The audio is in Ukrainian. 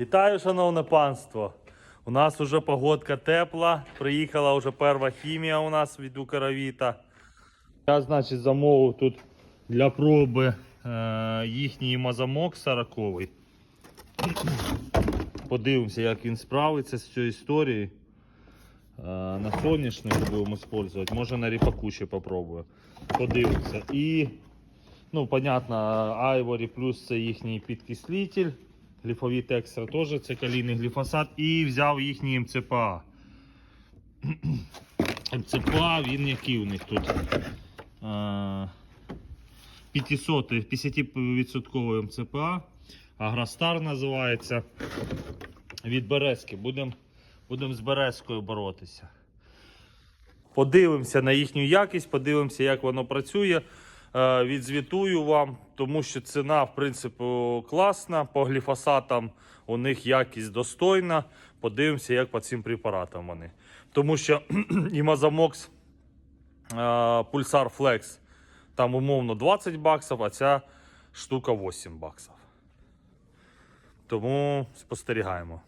Вітаю, шановне панство. У нас уже погодка тепла. Приїхала вже перша хімія у нас від Укровіта. Я, значить, замовив тут для проби е, їхній мазамок 40 Подивимося, як він справиться з цією історією. Е, на соняшник будемо використовувати. Може на ріпаку ще попробую. Подивимося. І, ну, понятно, Ivory плюс це їхній підкислитель. Гліфовіт екстра теж це калійний гліфосат. І взяв їхній МЦПА. МЦПА, він який у них тут? Е, 500, 50% МЦПА. Агростар називається. Від Березки. Будемо будем з Березкою боротися. Подивимося на їхню якість, подивимося, як воно працює. Е, Відзвітую вам, тому що ціна, в принципі, класна. По гліфосатам у них якість достойна. Подивимося, як по цим препаратам вони. Тому що імазамокс Пульсар Flex там умовно 20 баксів, а ця штука 8 баксів. Тому спостерігаємо.